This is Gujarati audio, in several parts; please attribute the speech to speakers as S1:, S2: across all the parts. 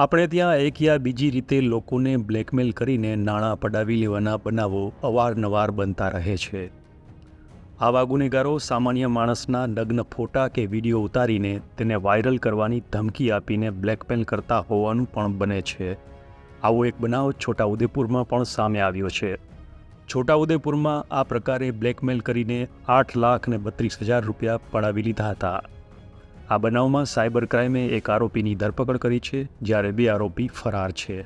S1: આપણે ત્યાં એક યા બીજી રીતે લોકોને બ્લેકમેલ કરીને નાણાં પડાવી લેવાના બનાવો અવારનવાર બનતા રહે છે. આવા ગુનેગારો સામાન્ય માણસના નગ્ન ફોટા કે વીડિયો ઉતારીને તેને વાયરલ કરવાની ધમકી આપીને બ્લેકમેલ કરતા હોવાનું પણ બને છે. આવો એક બનાવ છોટાઉદેપુરમાં પણ સામે આવ્યો છે. છોટાઉદેપુરમાં આ પ્રકારે બ્લેકમેલ કરીને આઠ લાખ ને બત્રીસ હજાર રૂપિયા પડાવી લીધા હતા. આ બનાવમાં સાયબર ક્રાઇમે એક આરોપીની ધરપકડ કરી છે, જ્યારે બે આરોપી ફરાર છે.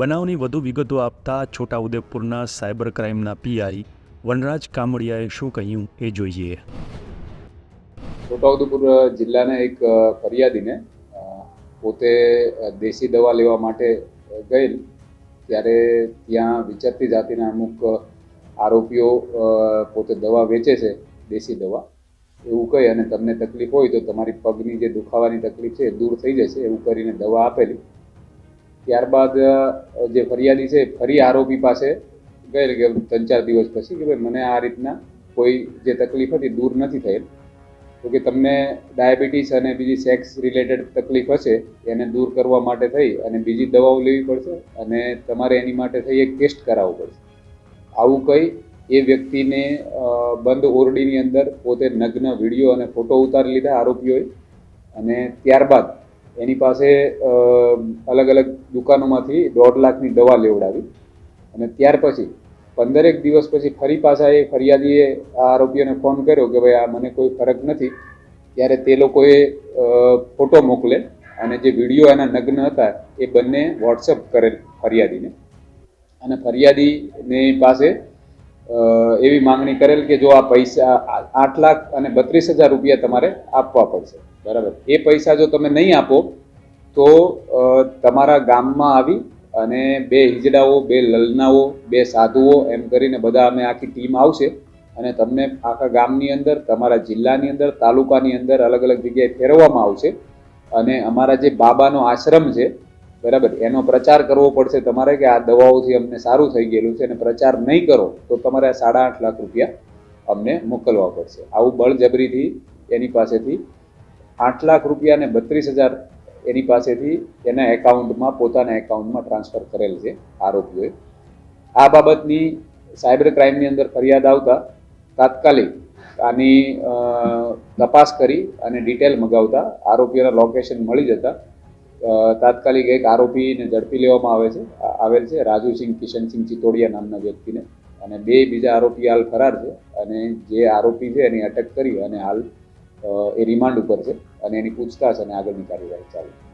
S1: બનાવની વધુ વિગતો આપતા છોટાઉદેપુરના સાયબર ક્રાઇમના પીઆઈ વનરાજ કામડિયાએ શું કહ્યું એ જોઈએ.
S2: છોટાઉદેપુર જિલ્લાના એક ફરિયાદીને પોતે દેશી દવા લેવા માટે ગયેલ, ત્યારે ત્યાં વિચરતી જાતિના અમુક આરોપીઓ પોતે દવા વેચે છે, દેશી દવા. એવું કહી અને તમને તકલીફ હોય તો તમારી પગની જે દુખાવાની તકલીફ છે એ દૂર થઈ જશે એવું કરીને દવા આપેલી. ત્યારબાદ જે ફરિયાદી છે ફરી આરોપી પાસે ગયેલ કે ત્રણ ચાર દિવસ પછી કે ભાઈ મને આ રીતના કોઈ જે તકલીફ હતી દૂર નથી થયેલ. તો કે તમને ડાયાબિટીસ અને બીજી સેક્સ રિલેટેડ તકલીફ હશે એને દૂર કરવા માટે થઈ અને બીજી દવાઓ લેવી પડશે અને તમારે એની માટે થઈ એક ટેસ્ટ કરાવવો પડશે. આવું કહી એ વ્યક્તિને બંધ ઓરડીની અંદર પોતે નગ્ન વીડિયો અને ફોટો ઉતારી લીધા આરોપીઓએ. અને ત્યારબાદ એની પાસે અલગ અલગ દુકાનોમાંથી દોઢ લાખની દવા લેવડાવી. અને ત્યાર પછી, પંદરેક દિવસ પછી ફરી પાછા એ ફરિયાદીએ આ આરોપીઓને ફોન કર્યો કે ભાઈ, આ મને કોઈ ફરક નથી. ત્યારે તે લોકોએ ફોટો મોકલે અને જે વીડિયો એના નગ્ન હતા એ બંને વોટ્સઅપ કરેલ ફરિયાદીને. અને ફરિયાદીની પાસે એવી માંગણી કરેલ કે જો આ પૈસા આઠ લાખ અને બત્રીસ હજાર રૂપિયા તમારે આપવા પડશે. બરાબર. એ પૈસા જો તમે નહીં આપો, તો તમારા ગામમાં આવી અને બે હિજડાઓ, બે લલનાઓ, બે સાધુઓ, એમ કરીને બધા અમે આખી ટીમ આવશે અને તમને આખા ગામની અંદર, તમારા જિલ્લાની અંદર, તાલુકાની અંદર અલગ અલગ જગ્યાએ ફેરવવામાં આવશે. અને અમારા જે બાબાનો આશ્રમ છે બરાબર? એનો પ્રચાર કરવો પડશે તમારે કે આ દવાઓથી અમને સારું થઈ ગયેલું છે અને પ્રચાર નહીં કરો, તો તમારે સાડા આઠ લાખ રૂપિયા અમને મોકલવા પડશે. આવું બળજબરીથી એની પાસેથી આઠ લાખ રૂપિયા અને બત્રીસ હજાર એની પાસેથી એના એકાઉન્ટમાં, પોતાના એકાઉન્ટમાં ટ્રાન્સફર કરેલ છે આરોપીઓએ. આ બાબતની સાયબર ક્રાઇમની અંદર ફરિયાદ આવતા તાત્કાલિક આની તપાસ કરી અને ડિટેલ મગાવતા આરોપીઓના લોકેશન મળી જતા તાત્કાલિક એક આરોપીને ઝડપી લેવામાં આવે છે. આવેલ છે રાજુસિંહ કિશનસિંહ ચિતોડિયા નામના વ્યક્તિને. અને બે બીજા આરોપી હાલ ફરાર છે. અને જે આરોપી છે એની અટક કરી અને હાલ એ રિમાન્ડ ઉપર છે. અને એની પૂછતાછ અને આગળની કાર્યવાહી ચાલુ છે.